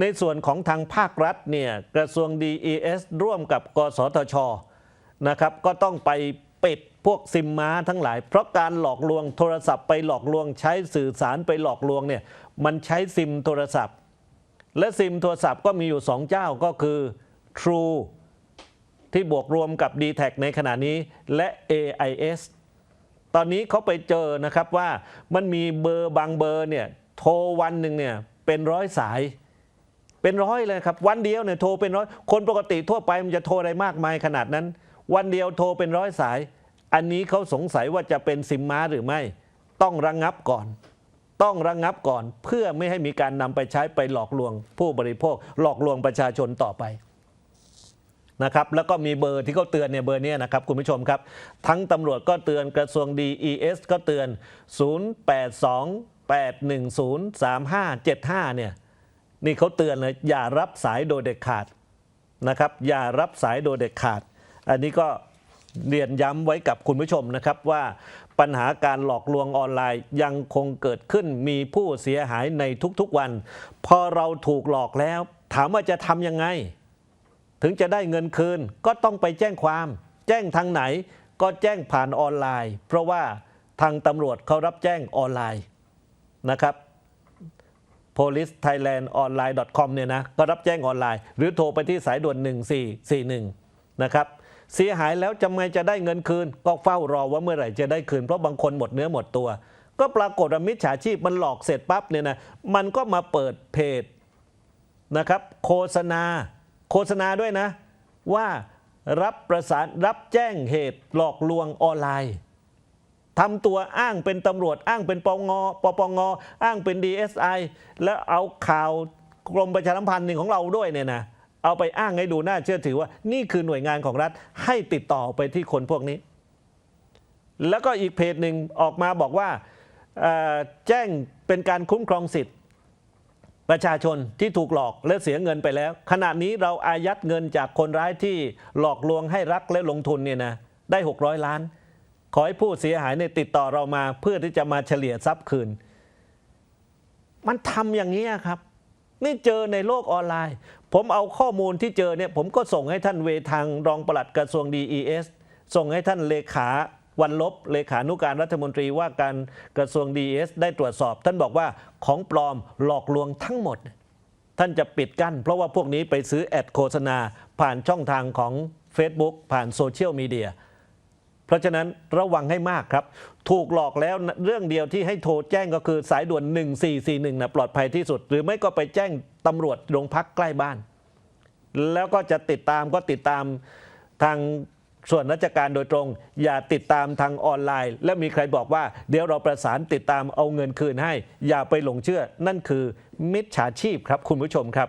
ในส่วนของทางภาครัฐเนี่ยกระทรวง DES ร่วมกับกสทชนะครับก็ต้องไปปิดพวกซิมม้าทั้งหลาย เพราะการหลอกลวงโทรศัพท์ไปหลอกลวงใช้สื่อสารไปหลอกลวงเนี่ยมันใช้ซิมโทรศัพท์ และซิมโทรศัพท์ก็มีอยู่ 2 เจ้าก็คือ True ที่บวกรวมกับ d t แทในขณะนี้และ AIS ตอนนี้เขาไปเจอนะครับว่ามันมีเบอร์บางเบอร์เนี่ยโทรวันหนึ่งเนี่ยเป็นร้อยสาย เป็นร้อยเลยครับ วันเดียวเนี่ยโทรเป็นร้อย คนปกติทั่วไปมันจะโทรอะไรมากมายขนาดนั้น วันเดียวโทรเป็นร้อยสาย อันนี้เขาสงสัยว่าจะเป็นซิมม้าหรือไม่ ต้องระงงับก่อน ต้องระงงับก่อน เพื่อไม่ให้มีการนำไปใช้ไปหลอกลวง ผู้บริโภค หลอกลวงประชาชนต่อไปนะครับแล้วก็มีเบอร์ที่เขาเตือนเนี่ยเบอร์นี้นะครับคุณผู้ชมครับ ทั้งตำรวจก็เตือนกระทรวง DES ก็เตือน 0828103575 เนี่ย นี่เขาเตือนเลยอย่ารับสายโดยเด็ดขาดนะครับ อย่ารับสายโดยเด็ดขาด อันนี้ก็เรียนย้ำไว้กับคุณผู้ชมนะครับว่าปัญหาการหลอกลวงออนไลน์ยังคงเกิดขึ้นมีผู้เสียหายในทุกๆวัน พอเราถูกหลอกแล้ว ถามว่าจะทำยังไง ถึงจะได้เงินคืนก็ต้องไปแจ้งความ แจ้งทางไหนก็แจ้งผ่านออนไลน์ เพราะว่าทางตำรวจเขารับแจ้งออนไลน์นะครับ police thailand online com เนี่ยนะก็รับแจ้งออนไลน์ หรือโทรไปที่สายด่วน 1441 นะครับเสียหายแล้วจำไงจะได้เงินคืน ก็เฝ้ารอว่าเมื่อไหร่จะได้คืน เพราะบางคนหมดเนื้อหมดตัว ก็ปรากฏว่ามิจฉาชีพมันหลอกเสร็จปั๊บเนี่ยนะมันก็มาเปิดเพจนะครับโฆษณา โฆษณาด้วยนะ ว่ารับประสานรับแจ้งเหตุหลอกลวงออนไลน์ ทำตัวอ้างเป็นตำรวจ อ้างเป็นปงปปงอ้างเป็น DSI แล้วเอาข่าวกรมประชาสัมพันธ์หนึ่งของเราด้วยเนี่ยนะเอาไปอ้างให้ดูน่าเชื่อถือว่า นี่คือหน่วยงานของรัฐให้ติดต่อไปที่คนพวกนี้ แล้วก็อีกเพจหนึ่งออกมาบอกว่าแจ้งเป็นการคุ้มครองสิทธิ์ ประชาชนที่ถูกหลอกและเสียเงินไปแล้ว ขณะนี้เราอายัดเงินจากคนร้ายที่หลอกลวงให้รักและลงทุนเนี่ยนะได้ 600 ล้าน ขอให้ผู้เสียหายเนี่ยติดต่อเรามาเพื่อที่จะมาเฉลี่ยทรัพย์คืน มันทำอย่างนี้ครับ นี่เจอในโลกออนไลน์ ผมเอาข้อมูลที่เจอเนี่ยผมก็ส่งให้ท่านเวทางรองปลัดกระทรวง DES ส่งให้ท่านเลขาวันลบเลขานุการรัฐมนตรีว่าการกระทรวง DES ได้ตรวจสอบ ท่านบอกว่าของปลอมหลอกลวงทั้งหมด ท่านจะปิดกั้น เพราะว่าพวกนี้ไปซื้อแอดโฆษณาผ่านช่องทางของ Facebook ผ่านโซเชียลมีเดีย ราะฉะนั้นระวังให้มากครับ ถูกหลอกแล้วเรื่องเดียวที่ให้โทรแจ้งก็คือสายด่วน 1441นะปลอดภัยที่สุด หรือไม่ก็ไปแจ้งตำรวจโรงพักใกล้บ้าน แล้วก็จะติดตามก็ติดตามทางส่วนราชการโดยตรง อย่าติดตามทางออนไลน์ และมีใครบอกว่า เดี๋ยวเราประสานติดตามเอาเงินคืนให้ อย่าไปหลงเชื่อ นั่นคือมิจฉาชีพครับคุณผู้ชมครับ